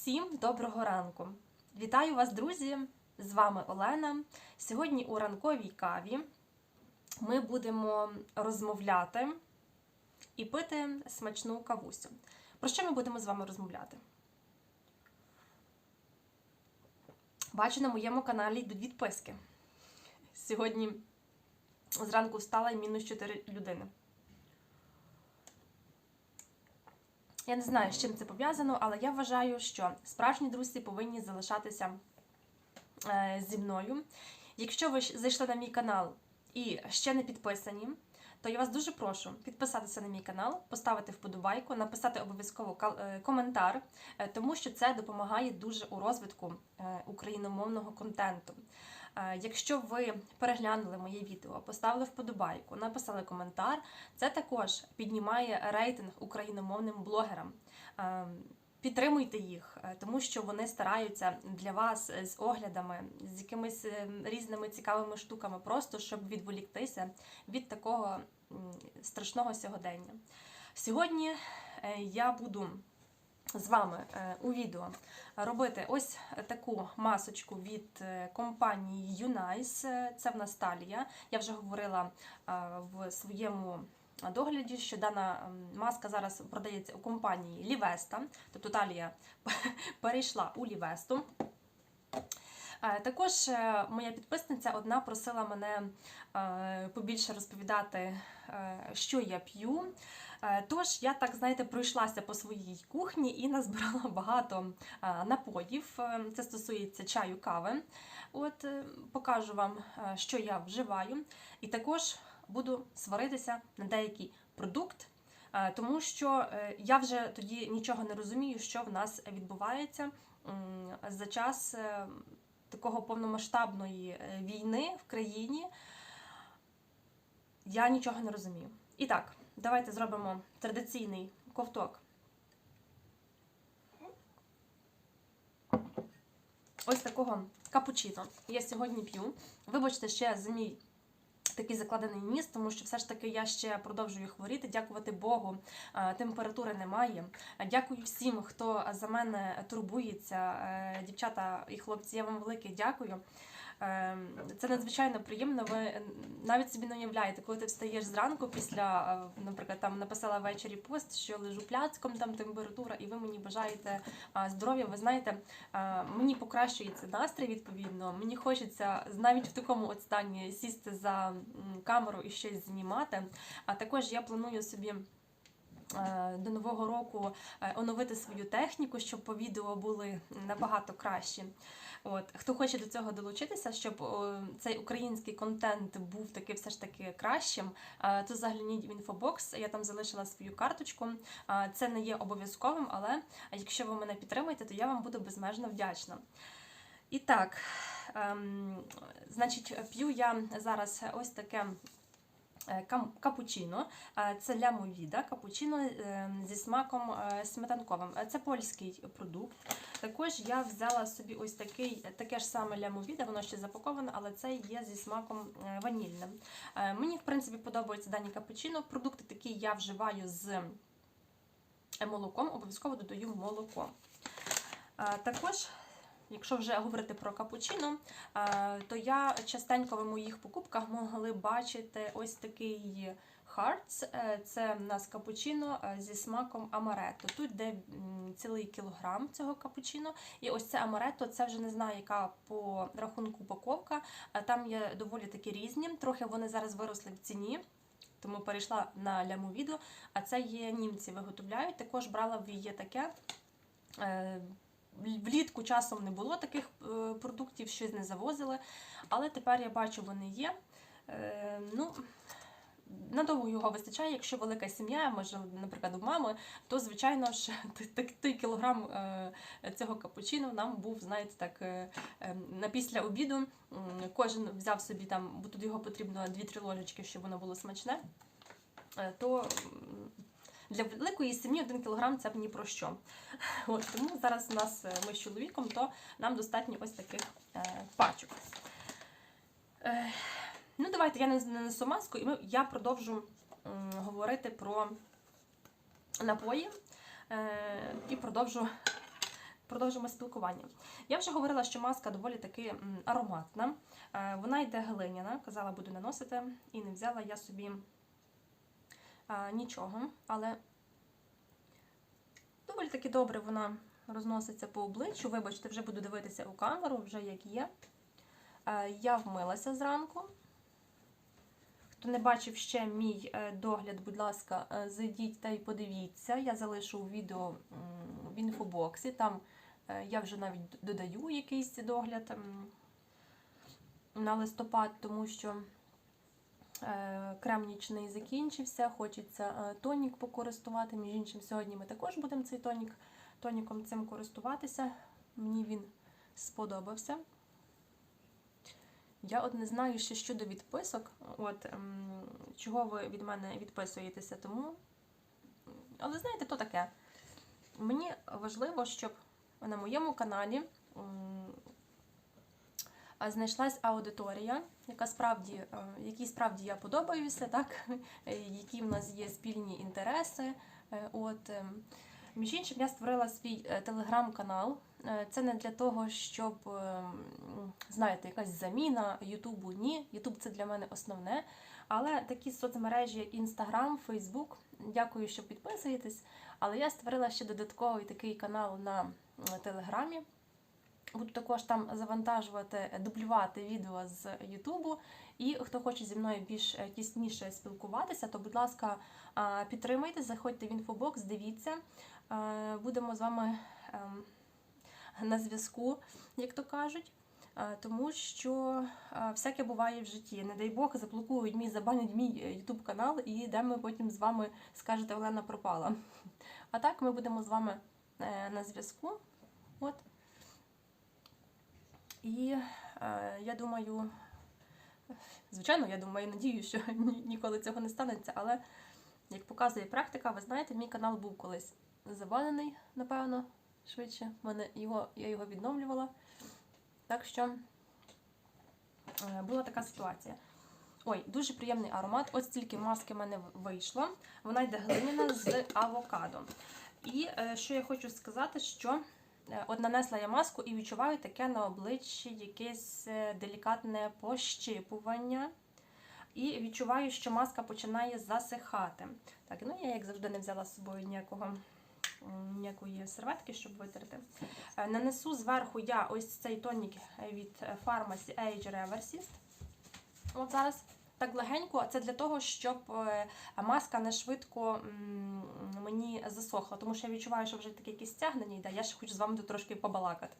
Всім доброго ранку! Вітаю вас, друзі! З вами Олена. Сьогодні у ранковій каві ми будемо розмовляти і пити смачну кавусю. Про що ми будемо з вами розмовляти? Бачу, на моєму каналі йдуть відписки. Сьогодні зранку встала і мінус 4 людини. Я не знаю, з чим це пов'язано, але я вважаю, що справжні друзі повинні залишатися е, зі мною. Якщо ви зайшли на мій канал і ще не підписані, то я вас дуже прошу підписатися на мій канал, поставити вподобайку, написати обов'язково е, коментар, е, тому що це допомагає дуже у розвитку україномовного контенту. Е, Якщо ви переглянули моє відео, поставили вподобайку, написали коментар, це також піднімає рейтинг україномовним блогерам. Е, Підтримуйте їх, е, тому що вони стараються для вас з оглядами, з якимись різними цікавими штуками, просто щоб відволіктися від такого страшного сьогодення. Сьогодні я буду з вами е, у відео робити ось таку масочку від е, компанії Unice. Це в нас талія. Я вже говорила е, в своєму догляді, що дана маска зараз продається у компанії Лівеста, тобто талія перейшла у Лівесту. Е, Також е, моя підписниця одна просила мене е, побільше розповідати, що я п'ю. Тож я так, знаєте, пройшлася по своїй кухні і назбирала багато напоїв. Це стосується чаю, кави. От покажу вам, що я вживаю, і також буду сваритися на деякий продукт. Тому що я вже тоді нічого не розумію, що в нас відбувається за час такого повномасштабної е, війни в країні. Я нічого не розумію. І так, давайте зробимо традиційний ковток. Ось такого капучино. Я сьогодні п'ю. Вибачте ще за мій такий закладений ніс, тому що все ж таки я ще продовжую хворіти. Дякувати Богу, е, температури немає. Е, Дякую всім, хто за мене турбується. Е, Дівчата і хлопці, я вам велике дякую. Е, Це надзвичайно приємно. Ви навіть собі не уявляєте, коли ти встаєш зранку після, е, наприклад, там написала ввечері пост, що лежу пляцком, там температура, і ви мені бажаєте здоров'я. Ви знаєте, мені покращується настрій відповідно. Мені хочеться навіть в такому от стані сісти за камеру і щось знімати. А також я планую собі. Е, До нового року е, оновити свою техніку, щоб по відео були набагато кращі. От хто хоче до цього долучитися, щоб цей український контент був таки все ж таки кращим, е, то загляніть в інфобокс. Я там залишила свою карточку. Це не є обов'язковим, але якщо ви мене підтримаєте, то я вам буду безмежно вдячна. І так, ем, значить, п'ю я зараз ось таке. Е, Капучино, Е, це лямовіда, капучино е, зі смаком сметанковим. Це польський продукт. Також я взяла собі ось такий, таке ж саме лямовіда, воно ще запаковане, але це є зі смаком ванільним. Мені, в принципі, подобаються дані капучино. Продукти такі я вживаю з молоком, обов'язково додаю молоко. Також, якщо вже говорити про капучино, е, то я частенько в моїх покупках могли бачити ось такий Hearts. Е, Це в нас капучино е, зі смаком амаретто. Тут де м, цілий кілограм цього капучино. І ось це амаретто, це вже не знаю, яка по рахунку упаковка. Там є доволі такі різні. Трохи вони зараз виросли в ціні. Тому перейшла на лямовіду, а це є німці виготовляють. Також брала в є таке. Влітку часом не було таких е, продуктів, щось не завозили, але тепер я бачу, вони є. Е, Ну, надовго його вистачає, якщо велика сім'я, може, наприклад, у мами, то, звичайно ж, той кілограм е, цього капучино нам був, знаєте, так, е, е, на після обіду. Кожен взяв собі там, бо тут його потрібно 2-3 ложечки, щоб воно було смачне. То для великої сім'ї 1 кілограм це б ні про що. От, тому зараз у нас е, ми з чоловіком, то нам достатньо ось таких е, пачок. Е, ну, давайте я не не несу маску, і ми, я продовжу м, говорити про напої е, і продовжу продовжимо спілкування. Я вже говорила, що маска доволі таки ароматна. Е, Вона йде глиняна, казала, буду наносити, і не взяла я собі нічого, але доволі таки добре вона розноситься по обличчю. Вибачте, вже буду дивитися у камеру, вже як є. Е, Я вмилася зранку. Хто не бачив ще мій е, догляд, будь ласка, е, зайдіть та й подивіться. Я залишу відео в інфобоксі. Там я вже навіть додаю якийсь догляд на листопад, тому що крем нічний закінчився, хочеться е, тонік покористувати. Між іншим, сьогодні ми також будемо цей тонік, тоніком цим користуватися. Мені він сподобався. Я от не знаю ще щодо відписок, от ем, чого ви від мене відписуєтеся, тому. Але знаєте, то таке. Мені важливо, щоб на моєму каналі знайшлась аудиторія, яка справді, е, якій справді я подобаюся, так? е, які в нас є спільні інтереси. Е, От, ем, між іншим, я створила свій телеграм-канал. Це не для того, щоб, ем, знаєте, якась заміна Ютубу. Ні, Ютуб це для мене основне. Але такі соцмережі, як Інстаграм, Фейсбук, дякую, що підписуєтесь. Але я створила ще додатковий такий канал на Телеграмі. Буду також там завантажувати, дублювати відео з Ютубу. І хто хоче зі мною більш е, тісніше спілкуватися, то, будь ласка, підтримайте, заходьте в інфобокс, дивіться. Е, Будемо з вами ем, на зв'язку, як то кажуть. Е, Тому що е, всяке буває в житті. Не дай Бог, заблокують мій, забанять мій YouTube канал, і де ми потім з вами скажете, Олена пропала. А так ми будемо з вами е, на зв'язку. От. І е, я думаю, звичайно, я думаю, надію, що ні- ніколи цього не станеться, але як показує практика, ви знаєте, мій канал був колись забанений, напевно, швидше. Мене його, я його відновлювала. Так що е, була така ситуація. Ой, дуже приємний аромат. Ось стільки маски в мене вийшло. Вона йде глиняна з авокадо. І е, що я хочу сказати, що от нанесла я маску і відчуваю таке на обличчі якесь е, делікатне пощипування. І відчуваю, що маска починає засихати. Так, ну я, як завжди, не взяла з собою ніякого, ніякої серветки, щоб витерти. Е, Нанесу зверху я ось цей тонік від е, Pharmacy Age Reversist. От зараз так легенько. Це для того, щоб е, маска не швидко мені засохла, тому що я відчуваю, що вже таке якесь стягнення йде. Я ще хочу з вами тут трошки побалакати.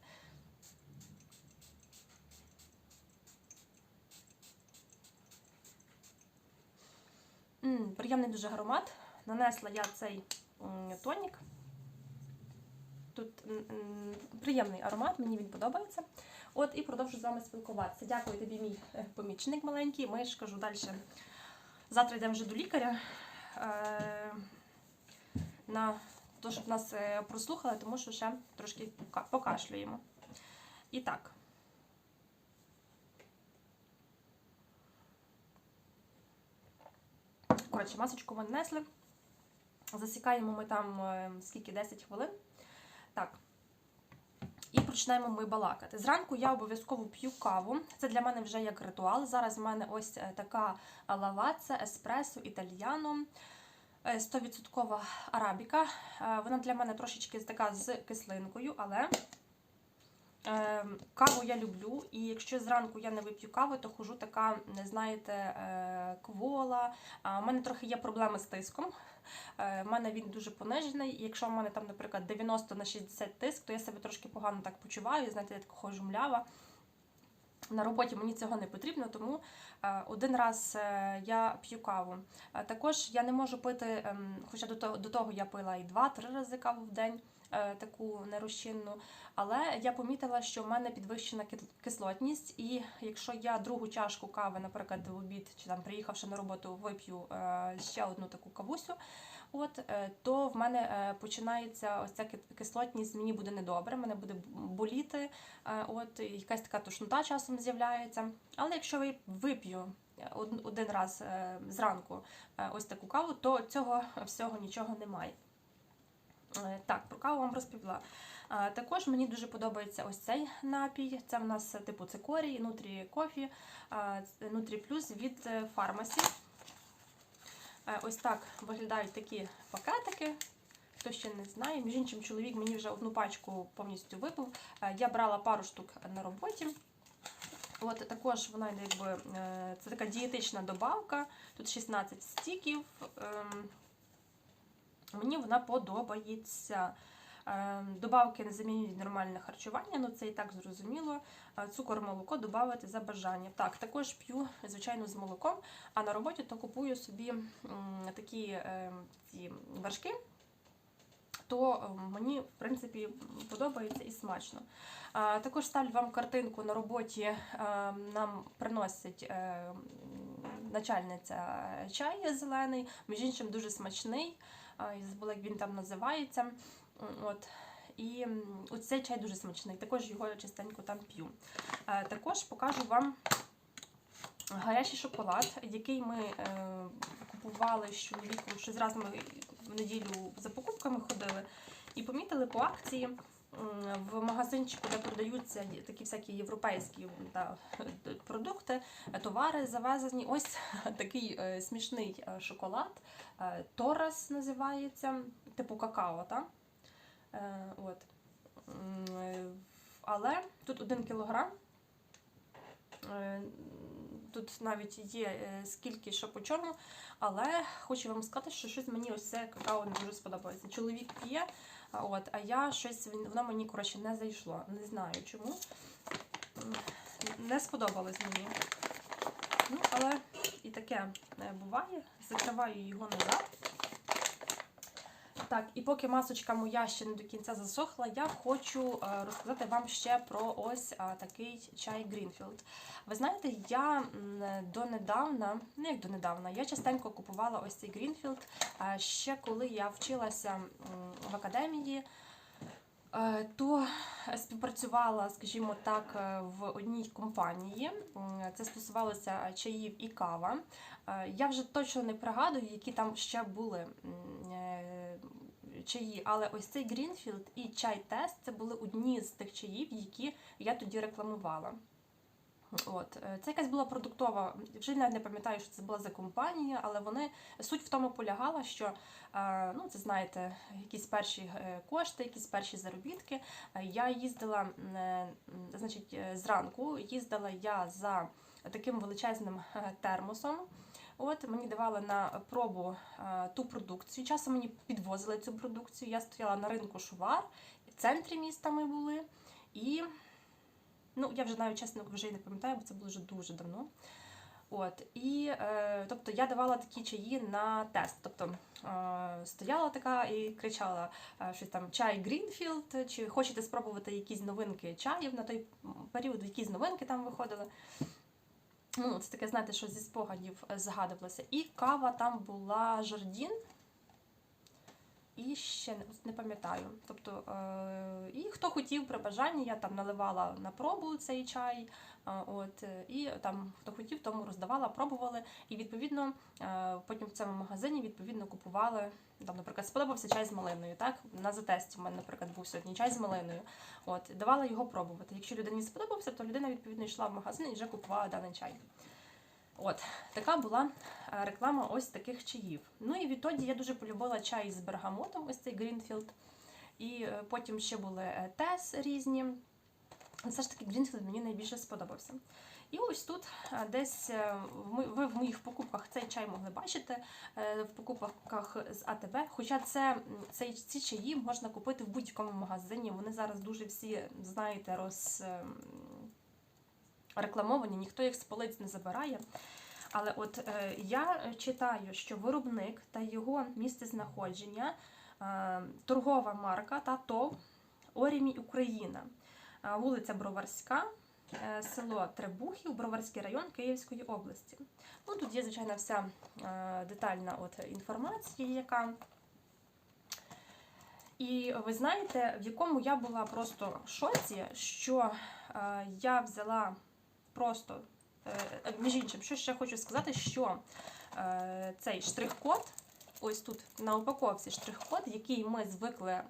М, приємний дуже аромат. Нанесла я цей тонік. Тут приємний аромат, мені він подобається. От і продовжу з вами спілкуватися. Дякую тобі, мій е, помічник маленький. Ми ж кажу далі. Завтра йдемо вже до лікаря. Е, на то, щоб нас е, прослухали, тому що ще трошки покашлюємо. І так. Коротше, масочку ми нанесли. Засікаємо ми там скільки 10 хвилин. Так. І починаємо ми балакати. Зранку я обов'язково п'ю каву. Це для мене вже як ритуал. Зараз в мене ось е, така лаваца, еспресо, італьяно. е, 100% арабіка. Е, Вона для мене трошечки така з кислинкою, але е, каву я люблю. І якщо зранку я не вип'ю каву, то хожу така, не знаєте, е, квола. У мене трохи є проблеми з тиском. Е, В мене він дуже понижений. Якщо в мене там, наприклад, 90 на 60 тиск, то я себе трошки погано так почуваю. Знаєте, я так ходжу млява. На роботі мені цього не потрібно, тому е, один раз е, я п'ю каву. Е, Також я не можу пити, ем, хоча до того, я пила і 2-3 рази каву в день, е, таку нерозчинну. Але я помітила, що в мене підвищена кислотність, і якщо я другу чашку кави, наприклад, в обід чи там приїхавши на роботу, вип'ю е, ще одну таку кавусю, от, е, то в мене е, починається ось ця кислотність, мені буде недобре, мене буде боліти, е, от, якась така тошнота часом з'являється. Але якщо я вип'ю е, один раз е, зранку е, ось таку каву, то цього всього нічого немає. Е, Так, про каву вам розповіла. Також мені дуже подобається ось цей напій. Це в нас е, типу цикорій, нутрі кофі, нутрі плюс від е, фармасі. Е, Ось так виглядають такі пакетики. Хто ще не знає, між іншим, чоловік мені вже одну пачку повністю випив. Е, Я брала пару штук на роботі. От також вона якби е, це така дієтична добавка. Тут 16 стіків. Мені вона подобається. Е, Добавки не замінюють нормальне харчування, ну це і так зрозуміло. Е, Цукор, молоко додати за бажанням. Так, також п'ю, звичайно, з молоком, а на роботі то купую собі такі е, ці вершки, то мені, в принципі, подобається і смачно. Також ставлю вам картинку на роботі. Нам приносить е, начальниця чай зелений, між іншим дуже смачний. Я забула, як він там називається. От. І цей чай дуже смачний. Також його частенько там п'ю. Е, Також покажу вам гарячий шоколад, який ми е, купували з чоловіком. Щось раз ми в неділю за покупками ходили і помітили по акції. В магазинчику, де продаються такі всякі європейські да, продукти, товари завезені. Ось такий е, смішний е, шоколад. Е, Торас називається, типу какао, так? Е, от. Але тут один кілограм. Тут навіть є е, скільки що по чорному, але хочу вам сказати, що щось мені ось це какао не дуже сподобається. Чоловік п'є, от, а я щось воно мені коротше не зайшло. Не знаю чому. Не сподобалось мені. Ну, але і таке е, буває. Закриваю його назад. Так, і поки масочка моя ще не до кінця засохла, я хочу е, розказати вам ще про ось такий чай Greenfield. Ви знаєте, я донедавна, ну як донедавна, я частенько купувала ось цей Greenfield, е, ще коли я вчилася в академії. е, То співпрацювала, скажімо так, е, в одній компанії. Це стосувалося чаїв і кава. Е, Я вже точно не пригадую, які там ще були е, чаї, але ось цей Greenfield і чай Тест це були одні з тих чаїв, які я тоді рекламувала. От е, це якась була продуктова. Вже навіть не пам'ятаю, що це була за компанія, але вони суть в тому полягала, що е, ну це знаєте, якісь перші е, кошти, якісь перші заробітки. Я їздила, значить, зранку їздила я за таким величезним термосом. От мені давали на пробу е, ту продукцію. Часом мені підвозили цю продукцію. Я стояла на ринку Шувар, в центрі міста ми були. І ну, я вже навіть чесно вже й не пам'ятаю, бо це було вже дуже давно. От, і е, тобто я давала такі чаї на тест. Тобто е, стояла така і кричала е, щось там чай Грінфілд, чи хочете спробувати якісь новинки чаїв на той період, якісь новинки там виходили. Ну, це таке, знаєте, що зі спогадів е, згадувалося. І кава там була Жардін. І ще не, пам'ятаю. Тобто, е, і хто хотів при бажанні, я там наливала на пробу цей чай. е, от, і там хто хотів, тому роздавала, пробували. І відповідно е, потім в цьому магазині відповідно купували. Там, наприклад, сподобався чай з малиною. Так? На затесті в мене, наприклад, був сьогодні чай з малиною. От, давала його пробувати. Якщо людині сподобався, то людина відповідно йшла в магазин і вже купувала даний чай. От, така була е, реклама ось таких чаїв. Ну і відтоді я дуже полюбила чай з бергамотом, ось цей Грінфілд. І е, потім ще були е, тес різні. Все ж таки Грінфілд мені найбільше сподобався. І ось тут десь ви в моїх покупках цей чай могли бачити в покупках з АТБ. Хоча це, м, цей, ці чаї можна купити в будь-якому магазині. Вони зараз дуже всі, знаєте, роз. Рекламовані, ніхто їх з полиць не забирає. Але от е, я читаю, що виробник та його місце знаходження, е, торгова марка та ТОВ Орімі Україна, Е, вулиця Броварська, е, село Требухів, Броварський район Київської області. Ну, тут є, звичайно, вся е, детальна от інформація, яка. І ви знаєте, в якому я була просто в шоці, що е, я взяла просто, е, між іншим, що ще хочу сказати, що е, цей штрих-код ось тут на упаковці штрих-код, який ми звикли, е,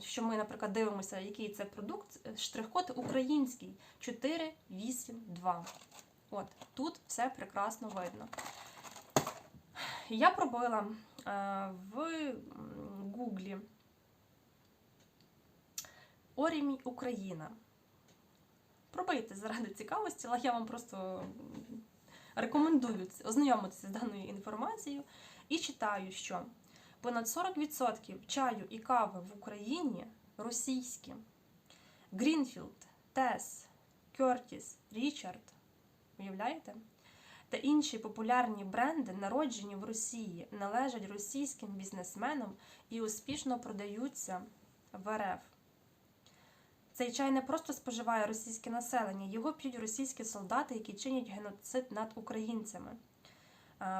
що ми, наприклад, дивимося, який це продукт. Штрих-код український 482. От тут все прекрасно видно. Я пробила в Гуглі Орімі Україна. Пробийте заради цікавості, але я вам просто рекомендую ознайомитися з даною інформацією і читаю, що понад 40% чаю і кави в Україні російські. Грінфілд, Тес, Кертіс, Річард. Уявляєте? Та інші популярні бренди, народжені в Росії, належать російським бізнесменам і успішно продаються в РФ. Цей чай не просто споживає російське населення, його п'ють російські солдати, які чинять геноцид над українцями.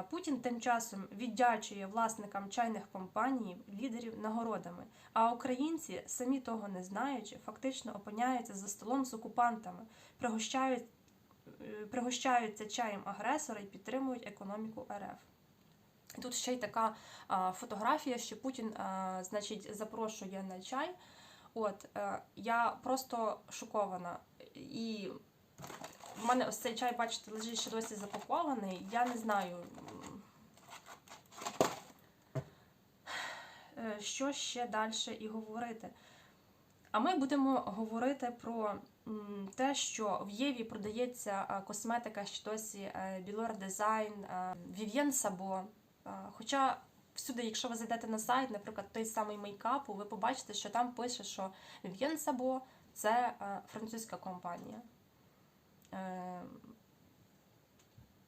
Путін тим часом віддячує власникам чайних компаній, лідерів нагородами. А українці, самі того не знаючи, фактично опиняються за столом з окупантами, пригощають, е, пригощаються чаєм агресора і підтримують економіку РФ. Тут ще й така фотографія, що Путін, значить, запрошує на чай. От е, я просто шокована. І в мене ось цей чай, бачите, лежить ще досі запакований. Я не знаю, е, що ще далі і говорити. А ми будемо говорити про те, що в Єві продається е, косметика ще досі Білор Дизайн, Вів'єн Сабо. Хоча всюди, якщо ви зайдете на сайт, наприклад, той самий мейкапу, ви побачите, що там пише, що Вів'єн Сабо це е, французька компанія. Е,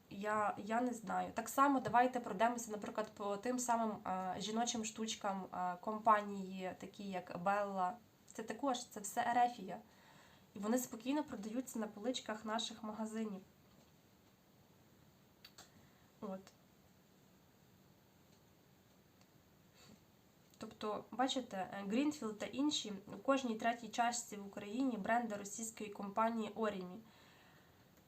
Я, я не знаю. Так само давайте пройдемося, наприклад, по тим самим е, жіночим штучкам е, компанії, такі як Белла. Це також це все Ерефія. І вони спокійно продаються на поличках наших магазинів. От. Тобто, бачите, Грінфілд та інші у кожній третій чашці в Україні бренди російської компанії Орімі.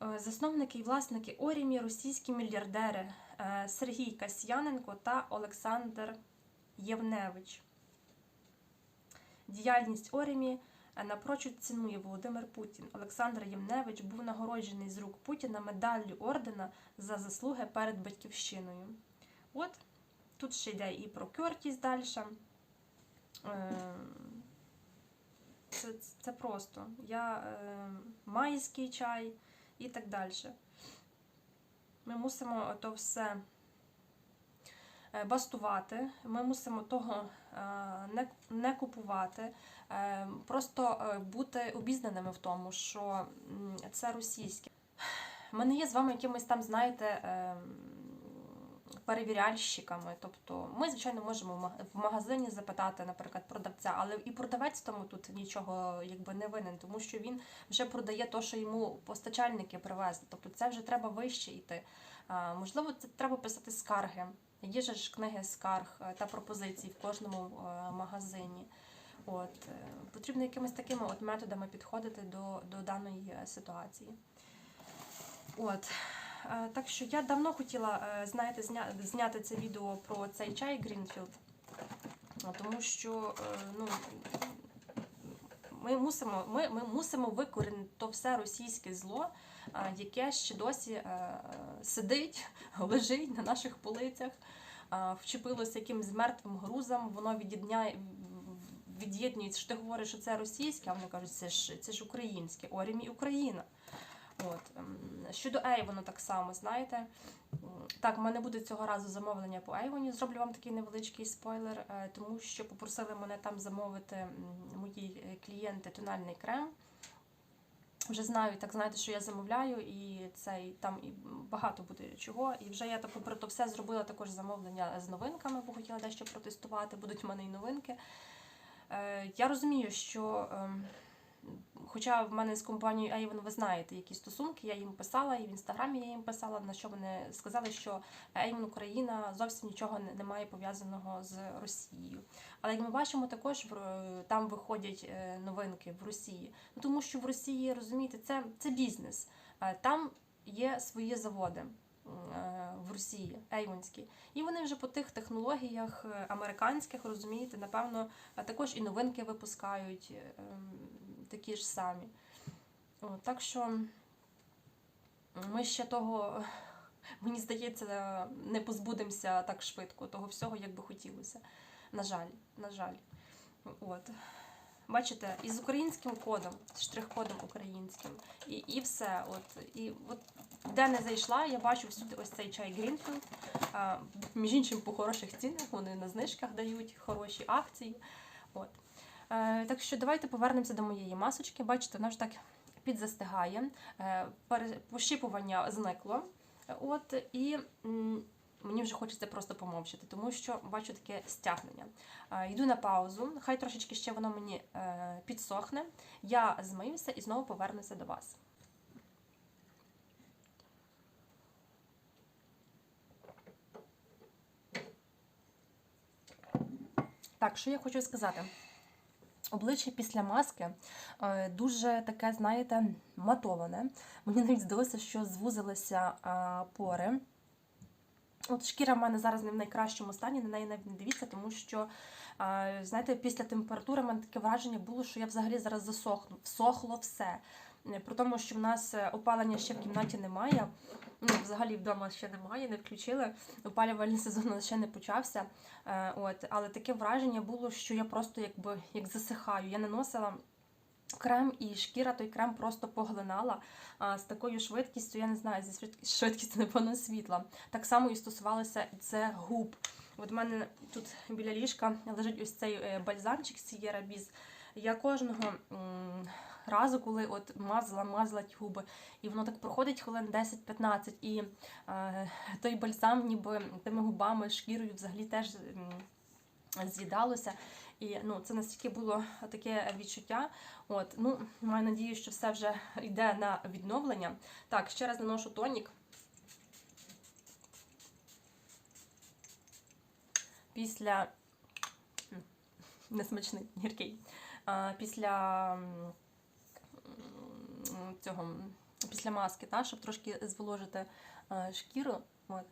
Е, Засновники і власники Орімі російські мільярдери е, Сергій Касьяненко та Олександр Євневич. Діяльність Орімі е, напрочуд цінує Володимир Путін. Олександр Євневич був нагороджений з рук Путіна медаллю ордена за заслуги перед батьківщиною. От тут ще йде і про Кертіс далі. Е, Це, це просто. Я е, майський чай і так далі. Ми мусимо то все е, бастувати, ми мусимо того не, не купувати, просто бути обізнаними в тому, що це російське. Ми не є з вами якимось там, знаєте, е, перевіряльщиками. Тобто ми, звичайно, можемо в магазині запитати, наприклад, продавця, але і продавець тому тут нічого якби не винен, тому що він вже продає те, що йому постачальники привезли. Тобто це вже треба вище йти. Можливо, це треба писати скарги. Є ж книги скарг е, та пропозицій в кожному е, магазині. От, е, потрібно якимись такими от методами підходити до, до даної ситуації. От. Е, Так що я давно хотіла, е, знаєте, зня- зняти це відео про цей чай Грінфілд, тому що е, ну, ми мусимо, ми, ми мусимо викорінити то все російське зло, яке ще досі сидить, лежить на наших полицях, вчепилося якимось мертвим грузом, воно від'єдняє. Від'єднується, що ти говориш, що це російське, а вони кажуть, це ж це ж українське, Орімі Україна. От. ем, Щодо Ейвону так само, знаєте. Так, в мене буде цього разу замовлення по Ейвоні. Зроблю вам такий невеличкий спойлер, е, тому що попросили мене там замовити мої е, клієнти тональний крем. Вже знаю, так знаєте, що я замовляю, і цей там і багато буде чого. І вже я так, попри то все зробила також замовлення з новинками, бо хотіла дещо протестувати. Будуть в мене і новинки. Е, Я розумію, що. ем, Хоча в мене з компанією Avon, ви знаєте, які стосунки, я їм писала, і в інстаграмі я їм писала, на що вони сказали, що Avon Україна зовсім нічого не, має пов'язаного з Росією. Але як ми бачимо, також там виходять е, новинки в Росії. Ну, тому що в Росії, розумієте, це, це бізнес. Е, Там є свої заводи. Е, В Росії, Ейвонський. І вони вже по тих технологіях американських, розумієте, напевно, також і новинки випускають такі ж самі. О, так що ми ще того, мені здається, не позбудемося так швидко того всього, як би хотілося. На жаль, на жаль. От. Бачите, і з українським кодом, з штрих-кодом українським, і, і все. От, і от де не зайшла, я бачу всюди ось цей чай. А, між іншим, по хороших цінах, вони на знижках дають хороші акції. От. Е, так що давайте повернемося до моєї масочки. Бачите, вона вже так підзастигає, е, пощипування зникло. От, і мені вже хочеться просто помовчати, тому що бачу таке стягнення. Е, Йду на паузу, хай трошечки ще воно мені підсохне. Я змиюся і знову повернуся до вас. Так, що я хочу сказати? Обличчя після маски е, дуже таке, знаєте, матоване. Мені навіть здалося, що звузилися пори. От шкіра в мене зараз не в найкращому стані, на неї навіть не дивіться, тому що, знаєте, після температури в мене таке враження було, що я взагалі зараз засохну. Всохло все. При тому, що в нас е, опалення ще в кімнаті немає. Ну, взагалі вдома ще немає, не включили. Опалювальний сезон ще не почався. Е, От, але таке враження було, що я просто якби як засихаю. Я наносила крем, і шкіра той крем просто поглинала а, з такою швидкістю, я не знаю, зі швидкістю напевно світла. Так само і стосувалося це губ. От в мене тут біля ліжка лежить ось цей е, бальзамчик Sierra Biz. Я кожного разу, коли от мазала, мазала ті губи, і воно так проходить хвилин 10-15, і е, той бальзам ніби тими губами, шкірою взагалі теж з'їдалося. І ну, це настільки було таке відчуття. От, ну, маю надію, що все вже йде на відновлення. Так, ще раз наношу тонік. Після несмачний, гіркий. Після цього, після маски, та, щоб трошки зволожити е, шкіру. От.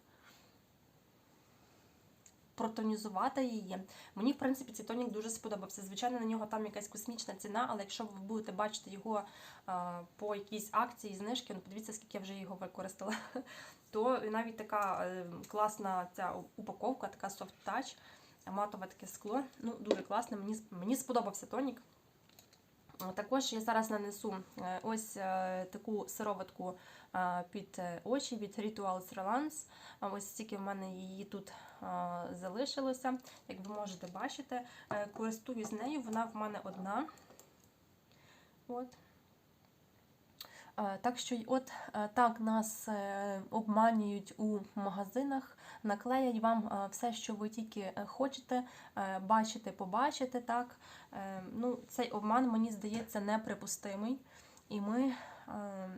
Протонізувати її. Мені, в принципі, цей тонік дуже сподобався. Звичайно, на нього там якась космічна ціна, але якщо ви будете бачити його а, по якійсь акції, знижки, ну подивіться, скільки я вже його використала, то навіть така е, класна ця упаковка, така soft touch, матове таке скло. Ну, дуже класне. Мені, мені сподобався тонік. А, Також я зараз нанесу е, ось е, таку сироватку е, під е, очі від Rituals Relance. Ось стільки в мене її тут залишилося. Як ви можете бачити, Е, користуюсь нею, вона в мене одна. От. Е, Так що от е, так нас е, обманюють у магазинах, наклеять вам е, все, що ви тільки е, хочете е, бачити, побачити. Так? Ну, цей обман, мені здається, неприпустимий. І ми, е,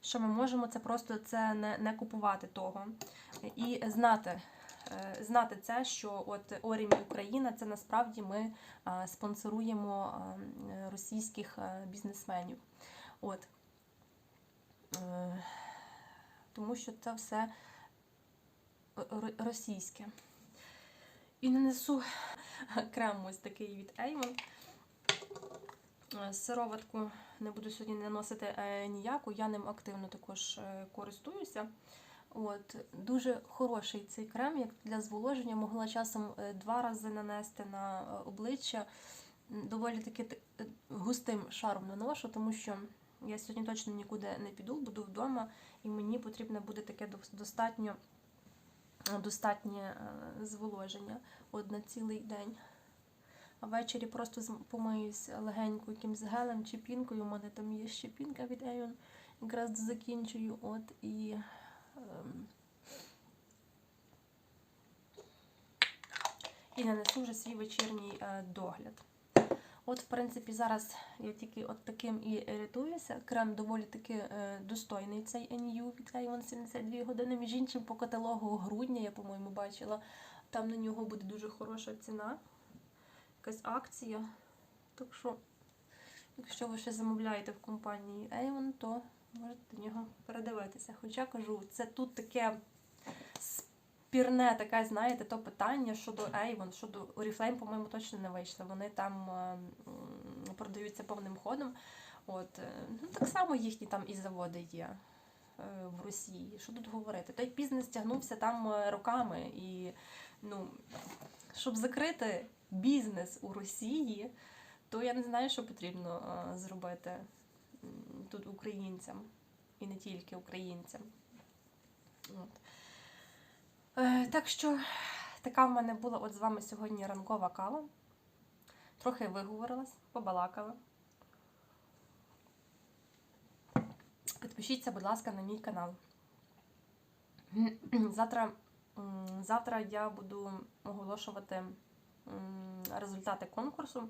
що ми можемо, це просто це не, не купувати того. І знати, знати це, що от Орімі Україна це насправді ми спонсоруємо е, російських бізнесменів. От. Тому що це все російське. І нанесу крем ось такий від Avon. Е, Сироватку не буду сьогодні наносити е, ніяку, я ним активно також е, користуюся. От, дуже хороший цей крем, як для зволоження. Могла часом два рази нанести на обличчя. Доволі таки густим шаром наношу, тому що я сьогодні точно нікуди не піду, буду вдома, і мені потрібно буде таке достатньо достатнє е, зволоження от на цілий день. А ввечері просто помиюсь легенько якимсь гелем чи пінкою. У мене там є ще пінка від Avon. Якраз закінчую. От і. ем, І нанесу вже свій вечірній е, догляд. От, в принципі, зараз я тільки от таким і рятуюся. Крем доволі таки е, достойний цей NU від Avon 72 години. Між іншим, по каталогу грудня, я, по-моєму, бачила. Там на нього буде дуже хороша ціна. Якась акція. Так що, якщо ви ще замовляєте в компанії Avon, то можете до нього передивитися. Хоча кажу, це тут таке пірне таке, знаєте, то питання щодо Avon, щодо Oriflame, по-моєму, точно не вийшло. Вони там е, продаються повним ходом. От, е, ну, так само їхні там і заводи є е, в Росії. Що тут говорити? Той бізнес тягнувся там роками. І ну, щоб закрити бізнес у Росії, то я не знаю, що потрібно зробити тут українцям. І не тільки українцям. От. Е, так що така в мене була от з вами сьогодні ранкова кава. Трохи виговорилась, побалакала. Підпишіться, будь ласка, на мій канал. Завтра, завтра я буду оголошувати результати конкурсу.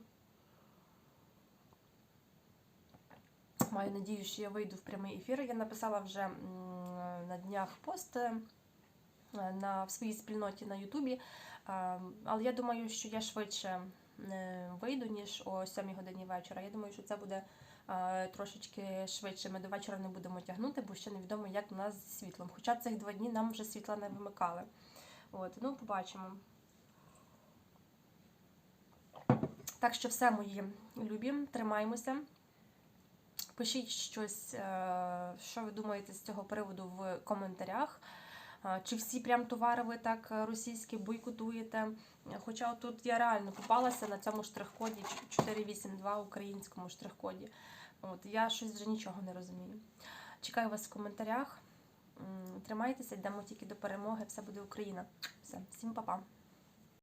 Маю надію, що я вийду в прямий ефір. Я написала вже на днях пост на в своїй спільноті на Ютубі. Але я думаю, що я швидше вийду, ніж о 7 годині вечора. Я думаю, що це буде е, трошечки швидше. Ми до вечора не будемо тягнути, бо ще невідомо, як у нас зі світлом. Хоча цих два дні нам вже світла не вимикали. От, ну, побачимо. Так що все, мої любі, тримаємося. Пишіть щось, е, що ви думаєте з цього приводу в коментарях. Чи всі прям товари ви так е, російські бойкотуєте? Хоча тут я реально попалася на цьому штрих-коді 482 українському штрих-коді. От я щось вже нічого не розумію. Чекаю вас в коментарях. Тримайтеся, йдемо тільки до перемоги. Все буде Україна. Все, всім па-па.